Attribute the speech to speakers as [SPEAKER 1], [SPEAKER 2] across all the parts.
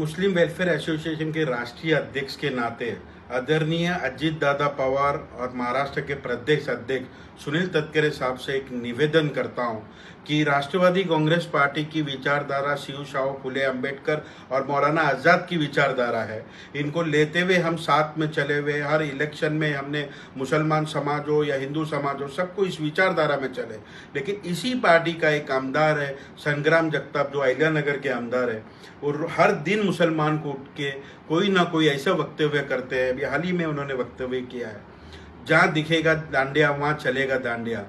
[SPEAKER 1] मुस्लिम welfare association के राष्ट्रीय अध्यक्ष के नाते आदरणीय अजीत दादा पवार और महाराष्ट्र के प्रदेश अध्यक्ष सुनील तटकरे साहब से एक निवेदन करता हूँ कि राष्ट्रवादी कांग्रेस पार्टी की विचारधारा शिव शाह फुले अंबेडकर और मौलाना आज़ाद की विचारधारा है। इनको लेते हुए हम साथ में चले हुए, हर इलेक्शन में हमने मुसलमान समाज हो या हिंदू समाज हो सबको इस विचारधारा में चले। लेकिन इसी पार्टी का एक आमदार है, संग्राम जगताप, जो अहिल्या नगर के आमदार है और हर दिन मुसलमान को उठ के कोई ना कोई ऐसा वक्तव्य करते हैं। अभी हाल ही में उन्होंने वक्तव्य किया है। जहाँ दिखेगा दांडिया, वहाँ चलेगा दांडिया।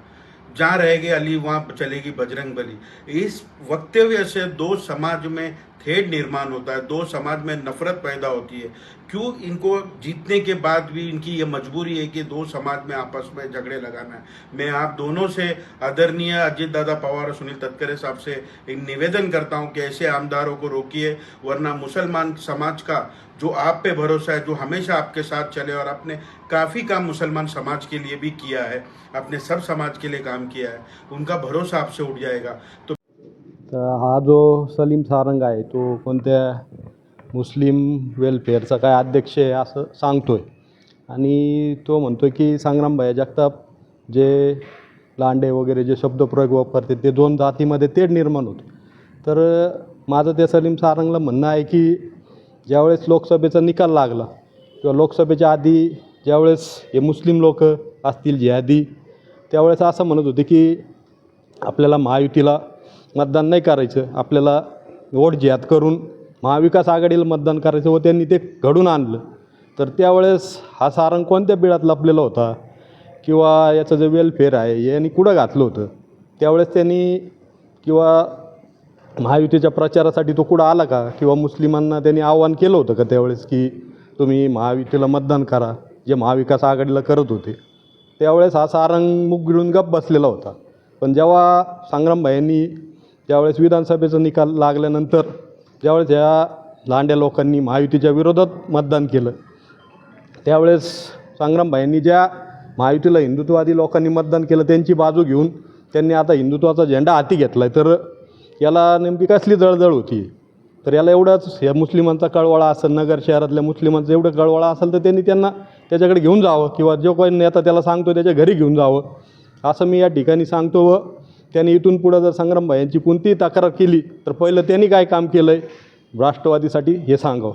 [SPEAKER 1] जहाँ रहेगी अली, वहाँ चलेगी बजरंग बली। इस वक्तव्य से दो समाज में थेट निर्माण होता है, दो समाज में नफरत पैदा होती है। क्यों इनको जीतने के बाद भी इनकी ये मजबूरी है कि दो समाज में आपस में झगड़े लगाना है? मैं आप दोनों से आदरणीय अजीत दादा पवार और सुनील तत्करे साहब से एक निवेदन करता हूँ कि ऐसे आमदारों को रोकिए, वरना मुसलमान समाज का जो आप पे भरोसा है, जो हमेशा आपके साथ चले और आपने काफ़ी काम मुसलमान समाज के लिए भी किया है, अपने सब समाज के लिए काम किया है, उनका भरोसा आपसे उठ जाएगा। तो
[SPEAKER 2] तर हा जो सलीम सारंग आहे तो कोणत्या मुस्लिम वेलफेअरचा काय अध्यक्ष आहे असं सांगतो आहे आणि तो म्हणतो आहे की संग्रामभाई जगताप जे लांडे वगैरे जे शब्दप्रयोग वापरते ते दोन जातीमध्ये तेढ निर्माण होते. तर माझं त्या सलीम सारंगला म्हणणं आहे की ज्यावेळेस लोकसभेचा निकाल लागला किंवा लोकसभेच्या आधी ज्यावेळेस हे मुस्लिम लोक असतील जिहादी त्यावेळेस असं म्हणत होते की आपल्याला महायुतीला मतदान नाही करायचं. आपल्याला वोट जिहाद करून महाविकास आघाडीला मतदान करायचं व त्यांनी ते घडून आणलं. तर त्यावेळेस हा सारंग कोणत्या बिळात लपलेला होता? किंवा याचं जे वेलफेअर आहे यांनी कुठं घातलं होतं? त्यावेळेस त्यांनी किंवा महायुतीच्या प्रचारासाठी तो कुठं आला का? किंवा मुस्लिमांना त्यांनी आव्हान केलं होतं का त्यावेळेस की तुम्ही महायुतीला मतदान करा जे महाविकास आघाडीला करत होते? त्यावेळेस हा सारंग मुख गिळून गप बसलेला होता. पण जेव्हा संग्रामभाईंनी ज्यावेळेस विधानसभेचा निकाल लागल्यानंतर ज्यावेळेस ह्या लांड्या लोकांनी महायुतीच्या विरोधात मतदान केलं त्यावेळेस संग्रामभाईंनी ज्या महायुतीला हिंदुत्ववादी लोकांनी मतदान केलं त्यांची बाजू घेऊन त्यांनी आता हिंदुत्वाचा झेंडा हाती घेतला आहे तर याला नेमकी कसली जळजळ होती? तर याला एवढंच या मुस्लिमांचा कळवळा असेल नगर शहरातल्या मुस्लिमांचा एवढं कळवळा असेल तर त्यांनी त्यांना त्याच्याकडे घेऊन जावं किंवा जो कोणी नेता त्याला सांगतो त्याच्या घरी घेऊन जावं. असं मी या ठिकाणी सांगतो व त्यांनी इथून पुढं जर संग्रामभाई यांची कोणतीही तक्रार केली तर पहिलं त्यांनी काय काम केलं आहे राष्ट्रवादीसाठी हे सांगावं.